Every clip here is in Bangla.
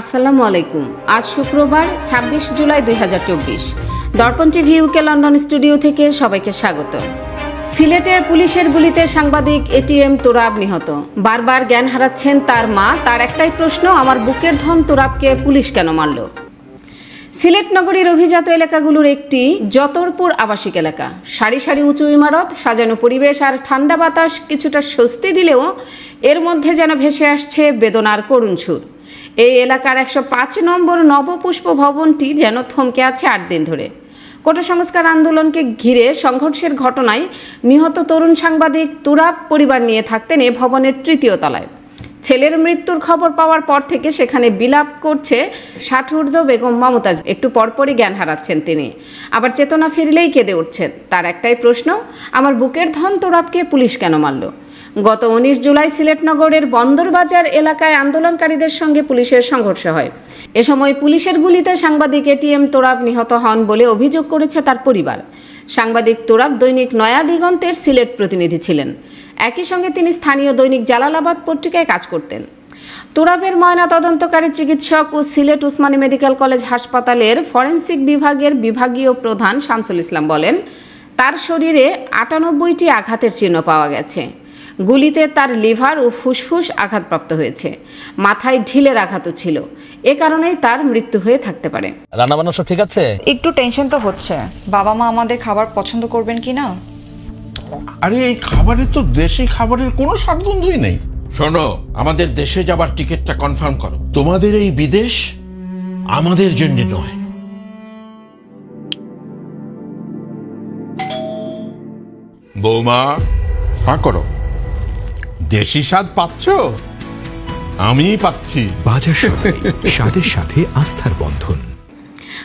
আসসালামু আলাইকুম। আজ শুক্রবার, ছাব্বিশ জুলাই দুই হাজার চব্বিশ। দর্পণ টিভি ইউকে লন্ডন স্টুডিও থেকে সবাইকে স্বাগত। সিলেটে পুলিশের গুলিতে সাংবাদিক এটিএম তোরাব নিহত। বারবার জ্ঞান হারাচ্ছেন তার মা, তার একটাই প্রশ্ন, আমার বুকের ধন তোরাবকে পুলিশ কেন মারল? সিলেট নগরীর অভিজাত এলাকাগুলোর একটি যতরপুর আবাসিক এলাকা। সারি সারি উঁচু ইমারত, সাজানো পরিবেশ আর ঠান্ডা বাতাস কিছুটা স্বস্তি দিলেও এর মধ্যে যেন ভেসে আসছে বেদনার করুণ সুর। এই এলাকার একশো পাঁচ নম্বর নবপুষ্প ভবনটি যেন থমকে আছে আট দিন ধরে। কোটা সংস্কার আন্দোলনকে ঘিরে সংঘর্ষের ঘটনায় নিহত তরুণ সাংবাদিক তুরাব পরিবার নিয়ে থাকতেন এ ভবনের তৃতীয় তলায়। ছেলের মৃত্যুর খবর পাওয়ার পর থেকে সেখানে বিলাপ করছে ষাটঊর্ধ্ব বেগম মমতাজ। একটু পরপরই জ্ঞান হারাচ্ছেন তিনি। আবার চেতনা ফিরলেই কেঁদে উঠছেন। তার একটাই প্রশ্ন, আমার বুকের ধন তোরাবকে পুলিশ কেন মারল? গত উনিশ জুলাই সিলেট নগরের বন্দরবাজার এলাকায় আন্দোলনকারীদের সঙ্গে পুলিশের সংঘর্ষ হয়। এ সময় পুলিশের গুলিতে সাংবাদিক এটিএম তোরাব নিহত হন বলে অভিযোগ করেছে তার পরিবার। সাংবাদিক তোরাব দৈনিক নয়া দিগন্তের সিলেট প্রতিনিধি ছিলেন। একই সঙ্গে তিনি স্থানীয় দৈনিক জালালাবাদ পত্রিকায় কাজ করতেন। তোরাবের ময়না তদন্তকারী চিকিৎসক ও সিলেট উসমানী মেডিকেল কলেজ হাসপাতালের ফরেনসিক বিভাগের বিভাগীয় প্রধান শামসুল ইসলাম বলেন, তার শরীরে আটানব্বইটি আঘাতের চিহ্ন পাওয়া গেছে। গুলিতে তার লিভার ও ফুসফুস আঘাতপ্রাপ্ত হয়েছে। মাথায় ঢিলের আঘাতও ছিল। এ কারণেই তার মৃত্যু হয়ে থাকতে পারে। রান্না বান্না সব ঠিক আছে? একটু টেনশন তো হচ্ছে। বাবা মা আমাদের খাবার পছন্দ করবেন কি না? আরে এই খাবারে তো দেশি খাবারের কোনো স্বাদগন্ধই নেই। শোনো আমাদের দেশে যাবার টিকিটটা কনফার্ম করো। তোমাদের এই বিদেশ আমাদের জন্য নয়। বৌমা হ্যাঁ করো। দেশি স্বাদ পাচ্ছ? আমি পাচ্ছি। বাজার সদাই স্বাদের সাথে আস্থার বন্ধন।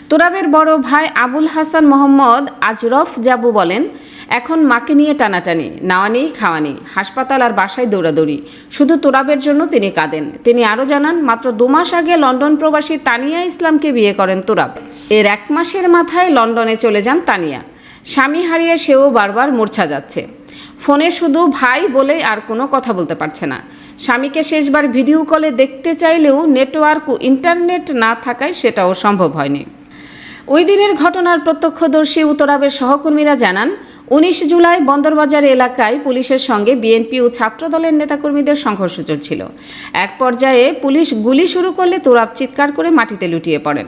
তোরাবের বড় ভাই আবুল হাসান মোহাম্মদ আজরফ জাবু বলেন এখন মাকে নিয়ে টানাটানি নাওয়া নেই খাওয়া নেই হাসপাতাল আর বাসায় দৌড়াদৌড়ি। শুধু তোরাবের জন্য তিনি কাঁদেন। তিনি আরও জানান মাত্র দু মাস আগে লন্ডন প্রবাসী তানিয়া ইসলামকে বিয়ে করেন তোরাব। এর এক মাসের মাথায় লন্ডনে চলে যান তানিয়া। স্বামী হারিয়ে সেও বারবার মূর্ছা যাচ্ছে। ফোনে শুধু ভাই বলে আর কোনো কথা বলতে পারছে না। স্বামীকে শেষবার ভিডিও কলে দেখতে চাইলেও নেটওয়ার্ক ও ইন্টারনেট না থাকায় সেটাও সম্ভব হয়নি। ওই দিনের ঘটনার প্রত্যক্ষদর্শী উত্তরাবের সহকর্মীরা জানান, উনিশ জুলাই বন্দরবাজার এলাকায় পুলিশের সঙ্গে বিএনপি ও ছাত্রদলের নেতাকর্মীদের সংঘর্ষ চলছিল। এক পর্যায়ে পুলিশ গুলি শুরু করলে তোরাব চিৎকার করে মাটিতে লুটিয়ে পড়েন।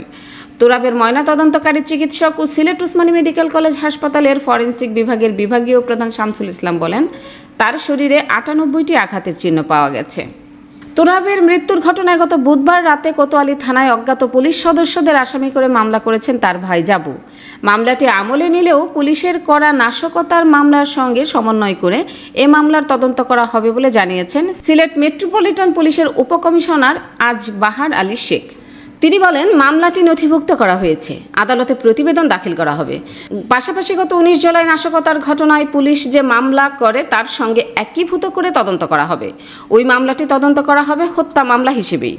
তোরাবের ময়নাতদন্তকারী চিকিৎসক ও সিলেট উসমানী মেডিকেল কলেজ হাসপাতালের ফরেনসিক বিভাগের বিভাগীয় প্রধান শামসুল ইসলাম বলেন, তার শরীরে আটানব্বইটি আঘাতের চিহ্ন পাওয়া গেছে। তোরাবের মৃত্যুর ঘটনায় গত বুধবার রাতে কোতোয়ালি থানায় অজ্ঞাত পুলিশ সদস্যদের আসামি করে মামলা করেছেন তার ভাই জাবু। মামলাটি আমলে নিলেও পুলিশের করা নাশকতার মামলার সঙ্গে সমন্বয় করে এ মামলার তদন্ত করা হবে বলে জানিয়েছেন সিলেট মেট্রোপলিটন পুলিশের উপকমিশনার আজ বাহার আলী শেখ। তিনি বলেন, মামলাটি নথিভুক্ত করা হয়েছে। আদালতে প্রতিবেদন দাখিল করা হবে। পাশাপাশি গত উনিশ জুলাই নাশকতার ঘটনায় পুলিশ যে মামলা করে, তার সঙ্গে একীভূত করে তদন্ত করা হবে। ওই মামলাটি তদন্ত করা হবে হত্যা মামলা হিসেবেই।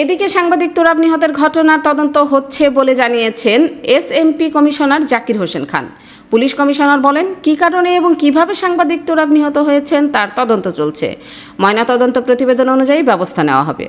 এদিকে সাংবাদিক তোরাব নিহতের ঘটনার তদন্ত হচ্ছে বলে জানিয়েছেন SMP commissioner Zakir Hossain Khan. Police commissioner বলেন, কী কারণে এবং কীভাবে সাংবাদিক তোরাব নিহত হয়েছেন তার তদন্ত চলছে। ময়না তদন্ত প্রতিবেদন অনুযায়ী ব্যবস্থা নেওয়া হবে।